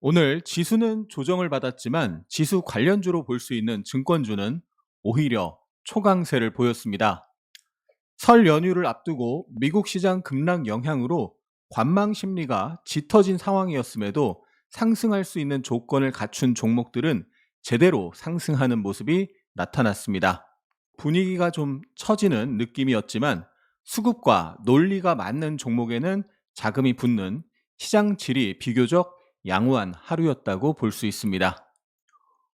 오늘 지수는 조정을 받았지만 지수 관련주로 볼 수 있는 증권주는 오히려 초강세를 보였습니다. 설 연휴를 앞두고 미국 시장 급락 영향으로 관망 심리가 짙어진 상황이었음에도 상승할 수 있는 조건을 갖춘 종목들은 제대로 상승하는 모습이 나타났습니다. 분위기가 좀 처지는 느낌이었지만 수급과 논리가 맞는 종목에는 자금이 붙는 시장 질이 비교적 양호한 하루였다고 볼 수 있습니다.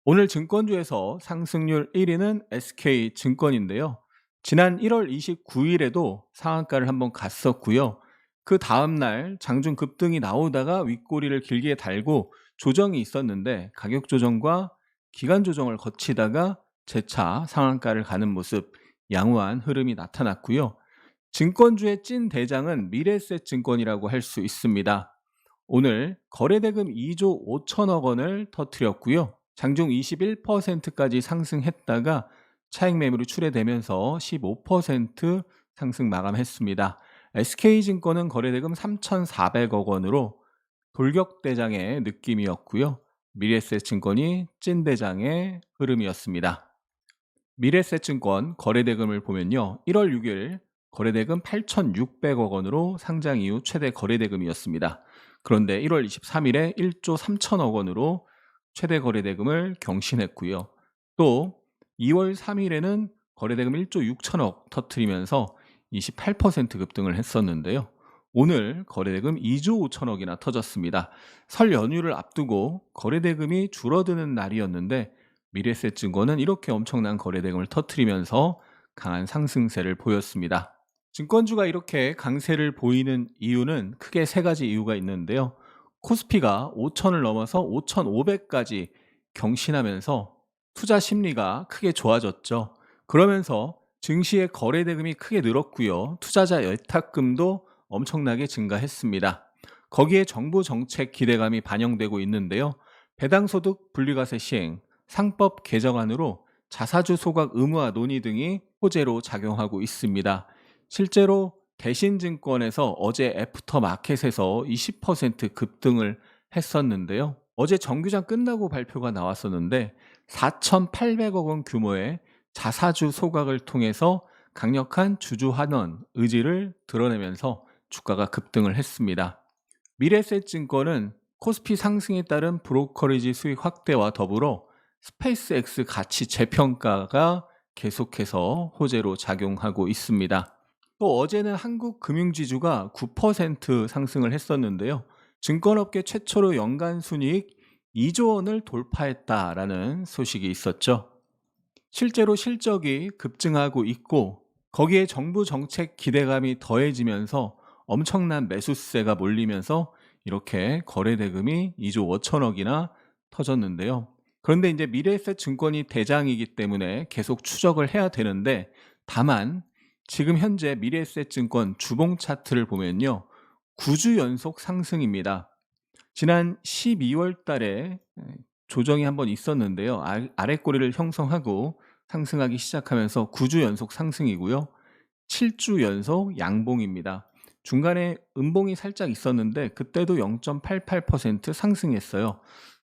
오늘 증권주에서 상승률 1위는 SK증권인데요. 지난 1월 29일에도 상한가를 한번 갔었고요. 그 다음날 장중 급등이 나오다가 윗꼬리를 길게 달고 조정이 있었는데 가격 조정과 기간 조정을 거치다가 재차 상한가를 가는 모습 양호한 흐름이 나타났고요. 증권주의 찐 대장은 미래셋 증권이라고 할 수 있습니다. 오늘 거래대금 2조 5천억 원을 터뜨렸고요. 장중 21%까지 상승했다가 차익 매물이 출회되면서 15% 상승 마감했습니다. SK증권은 거래대금 3,400억 원으로 돌격대장의 느낌이었고요. 미래셋증권이 찐대장의 흐름이었습니다. 미래셋증권 거래대금을 보면요. 1월 6일 거래대금 8,600억 원으로 상장 이후 최대 거래대금이었습니다. 그런데 1월 23일에 1조 3천억 원으로 최대 거래대금을 경신했고요. 또 2월 3일에는 거래대금 1조 6천억 터트리면서 28% 급등을 했었는데요. 오늘 거래대금 2조 5천억이나 터졌습니다. 설 연휴를 앞두고 거래대금이 줄어드는 날이었는데 미래셋증권은 이렇게 엄청난 거래대금을 터트리면서 강한 상승세를 보였습니다. 증권주가 이렇게 강세를 보이는 이유는 크게 세 가지 이유가 있는데요. 코스피가 5천을 넘어서 5,500까지 경신하면서 투자 심리가 크게 좋아졌죠. 그러면서 증시의 거래 대금이 크게 늘었고요. 투자자 예탁금도 엄청나게 증가했습니다. 거기에 정부 정책 기대감이 반영되고 있는데요. 배당소득 분리과세 시행, 상법 개정안으로 자사주 소각 의무화 논의 등이 호재로 작용하고 있습니다. 실제로 대신증권에서 어제 애프터 마켓에서 20% 급등을 했었는데요. 어제 정규장 끝나고 발표가 나왔었는데 4,800억 원 규모의 자사주 소각을 통해서 강력한 주주 환원 의지를 드러내면서 주가가 급등을 했습니다. 미래셋증권은 코스피 상승에 따른 브로커리지 수익 확대와 더불어 스페이스X 가치 재평가가 계속해서 호재로 작용하고 있습니다. 또 어제는 한국 금융지주가 9% 상승을 했었는데요. 증권업계 최초로 연간 순이익 2조 원을 돌파했다라는 소식이 있었죠. 실제로 실적이 급증하고 있고 거기에 정부 정책 기대감이 더해지면서 엄청난 매수세가 몰리면서 이렇게 거래 대금이 2조 5천억이나 터졌는데요. 그런데 이제 미래에셋 증권이 대장이기 때문에 계속 추적을 해야 되는데 다만 지금 현재 미래에셋증권 주봉 차트를 보면요. 9주 연속 상승입니다. 지난 12월 달에 조정이 한번 있었는데요. 아, 아래 꼬리를 형성하고 상승하기 시작하면서 9주 연속 상승이고요. 7주 연속 양봉입니다. 중간에 음봉이 살짝 있었는데 그때도 0.88% 상승했어요.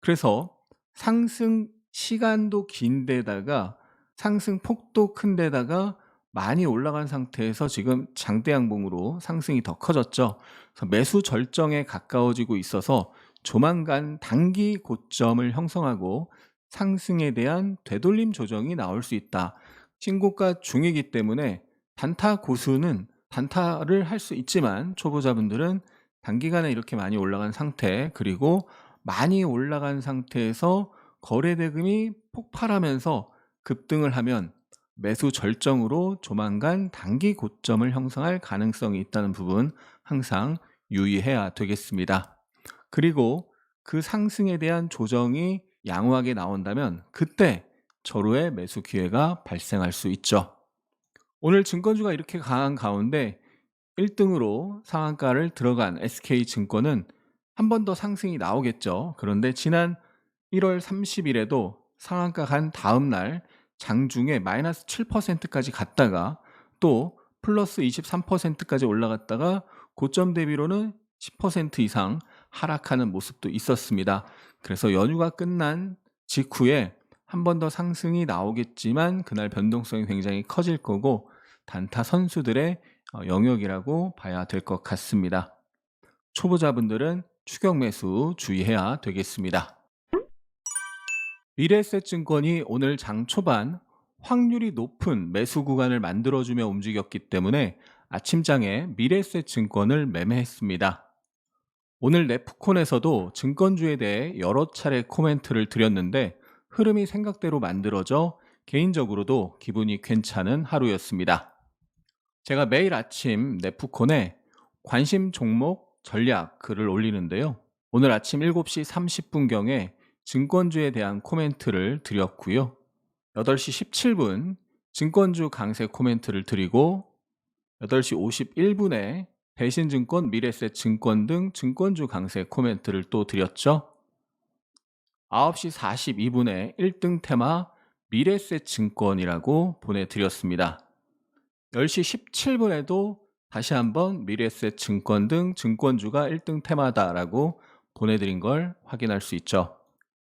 그래서 상승 시간도 긴데다가 상승 폭도 큰데다가 많이 올라간 상태에서 지금 장대 양봉으로 상승이 더 커졌죠. 그래서 매수 절정에 가까워지고 있어서 조만간 단기 고점을 형성하고 상승에 대한 되돌림 조정이 나올 수 있다. 신고가 중이기 때문에 단타 고수는 단타를 할 수 있지만 초보자분들은 단기간에 이렇게 많이 올라간 상태 그리고 많이 올라간 상태에서 거래 대금이 폭발하면서 급등을 하면 매수 절정으로 조만간 단기 고점을 형성할 가능성이 있다는 부분 항상 유의해야 되겠습니다. 그리고 그 상승에 대한 조정이 양호하게 나온다면 그때 절호의 매수 기회가 발생할 수 있죠. 오늘 증권주가 이렇게 강한 가운데 1등으로 상한가를 들어간 SK증권은 한 번 더 상승이 나오겠죠. 그런데 지난 1월 30일에도 상한가 간 다음 날 장중에 마이너스 7%까지 갔다가 또 플러스 23%까지 올라갔다가 고점 대비로는 10% 이상 하락하는 모습도 있었습니다. 그래서 연휴가 끝난 직후에 한 번 더 상승이 나오겠지만 그날 변동성이 굉장히 커질 거고 단타 선수들의 어, 영역이라고 봐야 될 것 같습니다. 초보자분들은 추격 매수 주의해야 되겠습니다. 미래에셋증권이 오늘 장 초반 확률이 높은 매수 구간을 만들어주며 움직였기 때문에 아침장에 미래에셋증권을 매매했습니다. 오늘 네프콘에서도 증권주에 대해 여러 차례 코멘트를 드렸는데 흐름이 생각대로 만들어져 개인적으로도 기분이 괜찮은 하루였습니다. 제가 매일 아침 네프콘에 관심 종목 전략 글을 올리는데요. 오늘 아침 7시 30분경에 증권주에 대한 코멘트를 드렸고요. 8시 17분 증권주 강세 코멘트를 드리고 8시 51분에 대신증권, 미래셋 증권 등 증권주 강세 코멘트를 또 드렸죠. 9시 42분에 1등 테마 미래셋 증권이라고 보내드렸습니다. 10시 17분에도 다시 한번 미래셋 증권 등 증권주가 1등 테마다라고 보내드린 걸 확인할 수 있죠.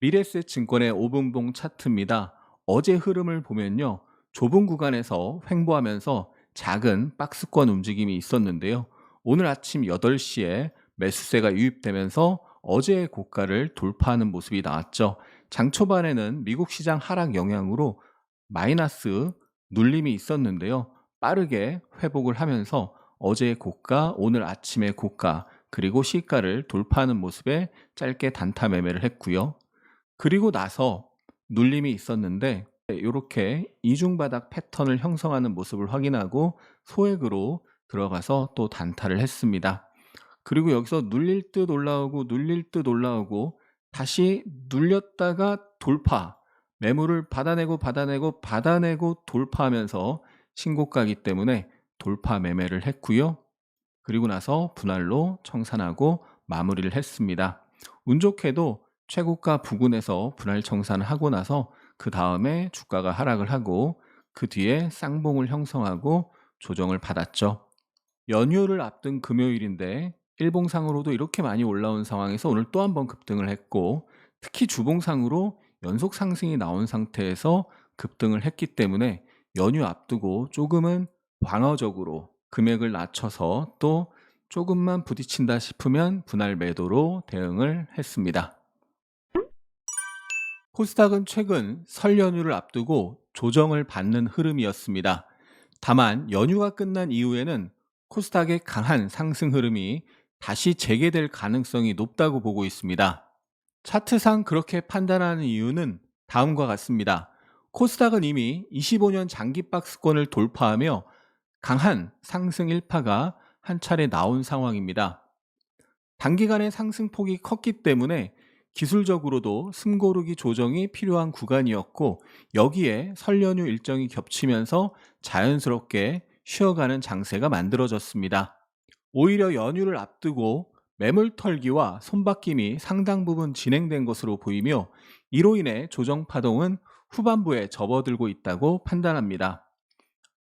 미래셋 증권의 5분봉 차트입니다. 어제 흐름을 보면요. 좁은 구간에서 횡보하면서 작은 박스권 움직임이 있었는데요. 오늘 아침 8시에 매수세가 유입되면서 어제의 고가를 돌파하는 모습이 나왔죠. 장 초반에는 미국 시장 하락 영향으로 마이너스 눌림이 있었는데요. 빠르게 회복을 하면서 어제의 고가, 오늘 아침의 고가, 그리고 시가를 돌파하는 모습에 짧게 단타 매매를 했고요. 그리고 나서 눌림이 있었는데 이렇게 이중바닥 패턴을 형성하는 모습을 확인하고 소액으로 들어가서 또 단타를 했습니다. 그리고 여기서 눌릴 듯 올라오고 눌릴 듯 올라오고 다시 눌렸다가 돌파 매물을 받아내고 받아내고 받아내고 돌파하면서 신고가기 때문에 돌파 매매를 했고요. 그리고 나서 분할로 청산하고 마무리를 했습니다. 운 좋게도 최고가 부근에서 분할 청산을 하고 나서 그 다음에 주가가 하락을 하고 그 뒤에 쌍봉을 형성하고 조정을 받았죠. 연휴를 앞둔 금요일인데 일봉상으로도 이렇게 많이 올라온 상황에서 오늘 또 한 번 급등을 했고 특히 주봉상으로 연속 상승이 나온 상태에서 급등을 했기 때문에 연휴 앞두고 조금은 방어적으로 금액을 낮춰서 또 조금만 부딪힌다 싶으면 분할 매도로 대응을 했습니다. 코스닥은 최근 설 연휴를 앞두고 조정을 받는 흐름이었습니다. 다만 연휴가 끝난 이후에는 코스닥의 강한 상승 흐름이 다시 재개될 가능성이 높다고 보고 있습니다. 차트상 그렇게 판단하는 이유는 다음과 같습니다. 코스닥은 이미 25년 장기 박스권을 돌파하며 강한 상승 일파가 한 차례 나온 상황입니다. 단기간에 상승폭이 컸기 때문에 기술적으로도 숨고르기 조정이 필요한 구간이었고 여기에 설 연휴 일정이 겹치면서 자연스럽게 쉬어가는 장세가 만들어졌습니다. 오히려 연휴를 앞두고 매물 털기와 손바뀜이 상당 부분 진행된 것으로 보이며 이로 인해 조정 파동은 후반부에 접어들고 있다고 판단합니다.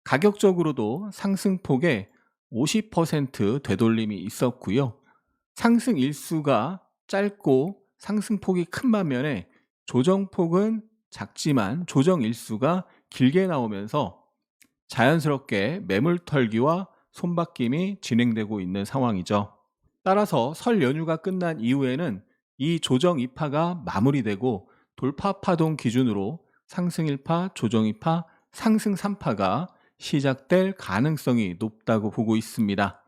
가격적으로도 상승폭에 50% 되돌림이 있었고요. 상승 일수가 짧고 상승폭이 큰 반면에 조정폭은 작지만 조정 일수가 길게 나오면서 자연스럽게 매물 털기와 손바뀜이 진행되고 있는 상황이죠. 따라서 설 연휴가 끝난 이후에는 이 조정 2파가 마무리되고 돌파 파동 기준으로 상승 1파, 조정 2파, 상승 3파가 시작될 가능성이 높다고 보고 있습니다.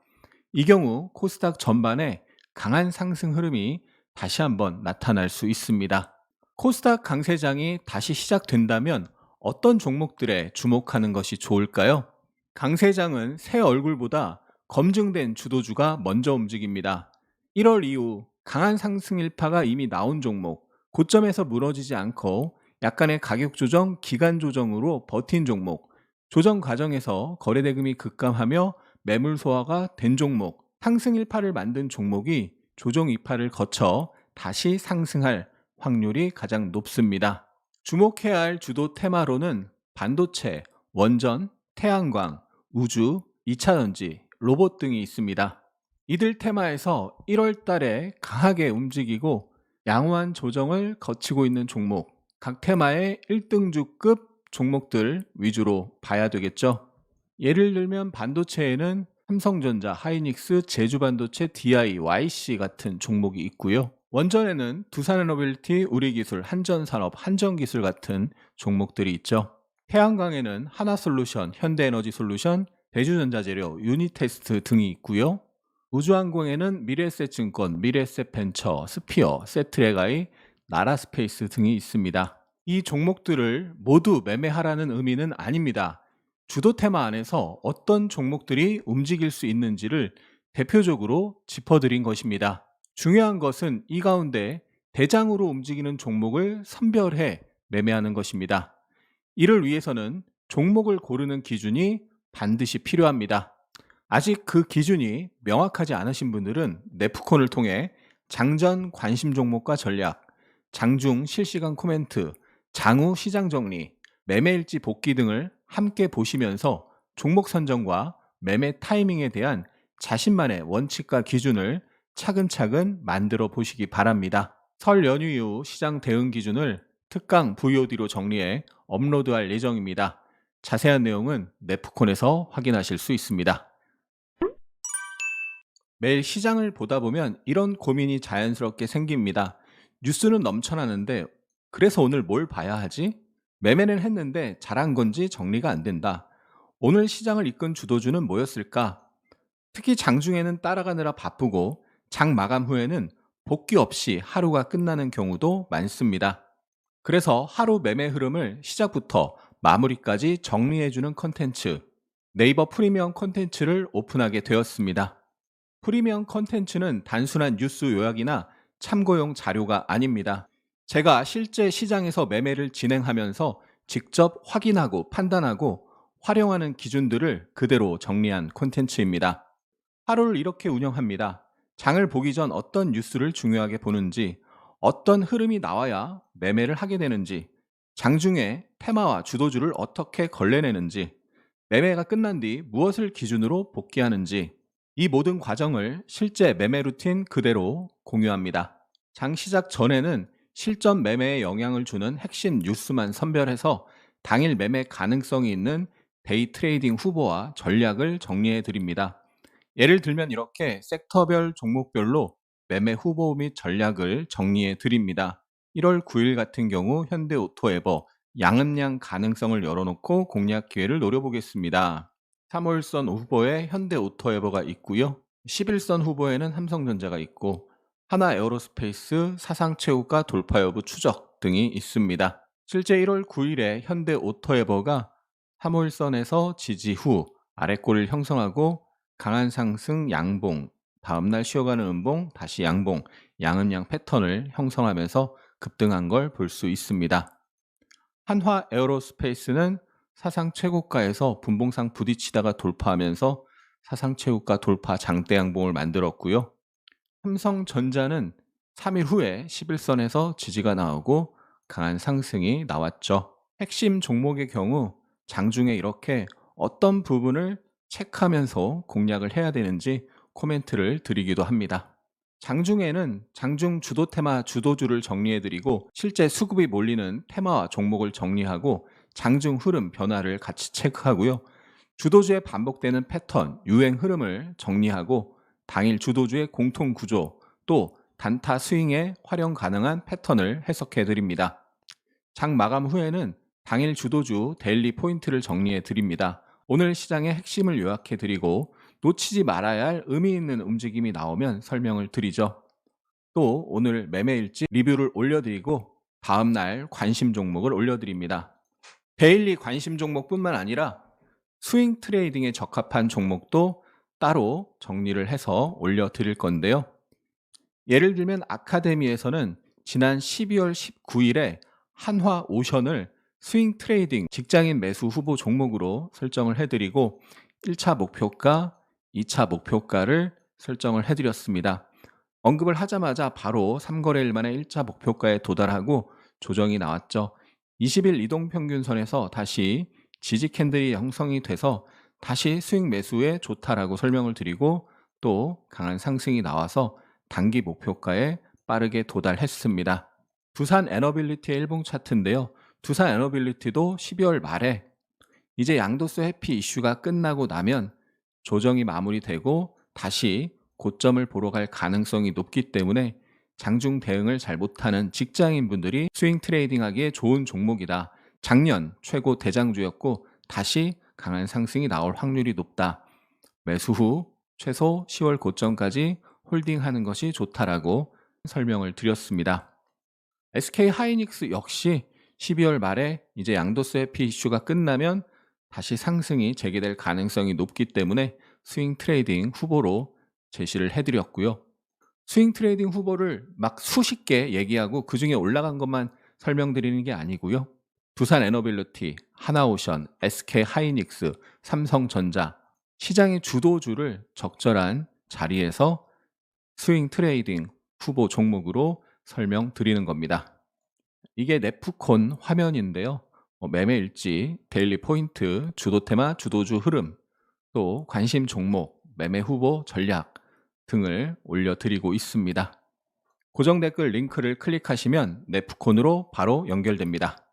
이 경우 코스닥 전반에 강한 상승 흐름이 다시 한번 나타날 수 있습니다. 코스닥 강세장이 다시 시작된다면 어떤 종목들에 주목하는 것이 좋을까요? 강세장은 새 얼굴보다 검증된 주도주가 먼저 움직입니다. 1월 이후 강한 상승 일파가 이미 나온 종목, 고점에서 무너지지 않고 약간의 가격 조정, 기간 조정으로 버틴 종목, 조정 과정에서 거래 대금이 급감하며 매물 소화가 된 종목, 상승 일파를 만든 종목이 조정 이파를 거쳐 다시 상승할 확률이 가장 높습니다. 주목해야 할 주도 테마로는 반도체, 원전, 태양광, 우주, 2차전지, 로봇 등이 있습니다. 이들 테마에서 1월 달에 강하게 움직이고 양호한 조정을 거치고 있는 종목, 각 테마의 1등주급 종목들 위주로 봐야 되겠죠. 예를 들면 반도체에는 삼성전자, 하이닉스, 제주반도체, DI, YC 같은 종목이 있고요. 원전에는 두산에너빌티, 우리기술, 한전산업, 한전기술 같은 종목들이 있죠. 태양광에는 하나솔루션, 현대에너지솔루션, 대주전자재료, 유니테스트 등이 있고요. 우주항공에는 미래에셋증권, 미래에셋벤처, 스피어, 세트레가이, 나라스페이스 등이 있습니다. 이 종목들을 모두 매매하라는 의미는 아닙니다. 주도 테마 안에서 어떤 종목들이 움직일 수 있는지를 대표적으로 짚어드린 것입니다. 중요한 것은 이 가운데 대장으로 움직이는 종목을 선별해 매매하는 것입니다. 이를 위해서는 종목을 고르는 기준이 반드시 필요합니다. 아직 그 기준이 명확하지 않으신 분들은 네프콘을 통해 장전 관심 종목과 전략, 장중 실시간 코멘트, 장후 시장 정리, 매매일지 복귀 등을 함께 보시면서 종목 선정과 매매 타이밍에 대한 자신만의 원칙과 기준을 차근차근 만들어 보시기 바랍니다. 설 연휴 이후 시장 대응 기준을 특강 VOD로 정리해 업로드할 예정입니다. 자세한 내용은 네프콘에서 확인하실 수 있습니다. 매일 시장을 보다 보면 이런 고민이 자연스럽게 생깁니다. 뉴스는 넘쳐나는데 그래서 오늘 뭘 봐야 하지? 매매는 했는데 잘한 건지 정리가 안 된다. 오늘 시장을 이끈 주도주는 뭐였을까? 특히 장중에는 따라가느라 바쁘고 장 마감 후에는 복귀 없이 하루가 끝나는 경우도 많습니다. 그래서 하루 매매 흐름을 시작부터 마무리까지 정리해주는 컨텐츠, 네이버 프리미엄 컨텐츠를 오픈하게 되었습니다. 프리미엄 컨텐츠는 단순한 뉴스 요약이나 참고용 자료가 아닙니다. 제가 실제 시장에서 매매를 진행하면서 직접 확인하고 판단하고 활용하는 기준들을 그대로 정리한 콘텐츠입니다. 하루를 이렇게 운영합니다. 장을 보기 전 어떤 뉴스를 중요하게 보는지, 어떤 흐름이 나와야 매매를 하게 되는지, 장중에 테마와 주도주를 어떻게 걸레내는지, 매매가 끝난 뒤 무엇을 기준으로 복귀하는지, 이 모든 과정을 실제 매매 루틴 그대로 공유합니다. 장 시작 전에는 실전 매매에 영향을 주는 핵심 뉴스만 선별해서 당일 매매 가능성이 있는 데이 트레이딩 후보와 전략을 정리해 드립니다. 예를 들면 이렇게 섹터별 종목별로 매매 후보 및 전략을 정리해 드립니다. 1월 9일 같은 경우 현대오토에버 양은양 가능성을 열어놓고 공략 기회를 노려보겠습니다. 3월선 후보에 현대오토에버가 있고요. 11선 후보에는 삼성전자가 있고 하나 에어로스페이스 사상체육과 돌파 여부 추적 등이 있습니다. 실제 1월 9일에 현대 오토에버가 3월선에서 지지 후 아래골을 형성하고 강한 상승 양봉, 다음날 쉬어가는 음봉, 다시 양봉, 양은 양 패턴을 형성하면서 급등한 걸 볼 수 있습니다. 한화 에어로스페이스는 사상 최고가에서 분봉상 부딪히다가 돌파하면서 사상 최고가 돌파 장대 양봉을 만들었고요. 삼성전자는 3일 후에 11선에서 지지가 나오고 강한 상승이 나왔죠. 핵심 종목의 경우 장중에 이렇게 어떤 부분을 체크하면서 공략을 해야 되는지 코멘트를 드리기도 합니다. 장중에는 장중 주도 테마 주도주를 정리해드리고 실제 수급이 몰리는 테마와 종목을 정리하고 장중 흐름 변화를 같이 체크하고요. 주도주의 반복되는 패턴, 유행 흐름을 정리하고 당일 주도주의 공통 구조 또 단타 스윙에 활용 가능한 패턴을 해석해 드립니다. 장 마감 후에는 당일 주도주 데일리 포인트를 정리해 드립니다. 오늘 시장의 핵심을 요약해 드리고 놓치지 말아야 할 의미 있는 움직임이 나오면 설명을 드리죠. 또 오늘 매매일지 리뷰를 올려드리고 다음날 관심 종목을 올려드립니다. 데일리 관심 종목뿐만 아니라 스윙 트레이딩에 적합한 종목도 따로 정리를 해서 올려 드릴 건데요. 예를 들면 아카데미에서는 지난 12월 19일에 한화 오션을 스윙 트레이딩 직장인 매수 후보 종목으로 설정을 해드리고 1차 목표가, 2차 목표가를 설정을 해드렸습니다. 언급을 하자마자 바로 3거래일 만에 1차 목표가에 도달하고 조정이 나왔죠. 20일 이동평균선에서 다시 지지 캔들이 형성이 돼서 다시 수익 매수에 좋다라고 설명을 드리고 또 강한 상승이 나와서 단기 목표가에 빠르게 도달했습니다. 두산 에너빌리티의 일봉 차트인데요. 두산 에너빌리티도 12월 말에 이제 양도세 회피 이슈가 끝나고 나면 조정이 마무리되고 다시 고점을 보러 갈 가능성이 높기 때문에 장중 대응을 잘 못하는 직장인분들이 스윙 트레이딩 하기에 좋은 종목이다. 작년 최고 대장주였고 다시 강한 상승이 나올 확률이 높다. 매수 후 최소 10월 고점까지 홀딩하는 것이 좋다라고 설명을 드렸습니다. SK 하이닉스 역시 12월 말에 이제 양도세 회피 이슈가 끝나면 다시 상승이 재개될 가능성이 높기 때문에 스윙 트레이딩 후보로 제시를 해드렸고요. 스윙 트레이딩 후보를 막 수십 개 얘기하고 그 중에 올라간 것만 설명드리는 게 아니고요. 두산 에너빌리티, 하나오션, SK 하이닉스, 삼성전자 시장의 주도주를 적절한 자리에서 스윙 트레이딩 후보 종목으로 설명드리는 겁니다. 이게 네프콘 화면인데요. 어, 매매 일지, 데일리 포인트, 주도 테마, 주도주 흐름, 또 관심 종목, 매매 후보 전략 등을 올려드리고 있습니다. 고정 댓글 링크를 클릭하시면 네프콘으로 바로 연결됩니다.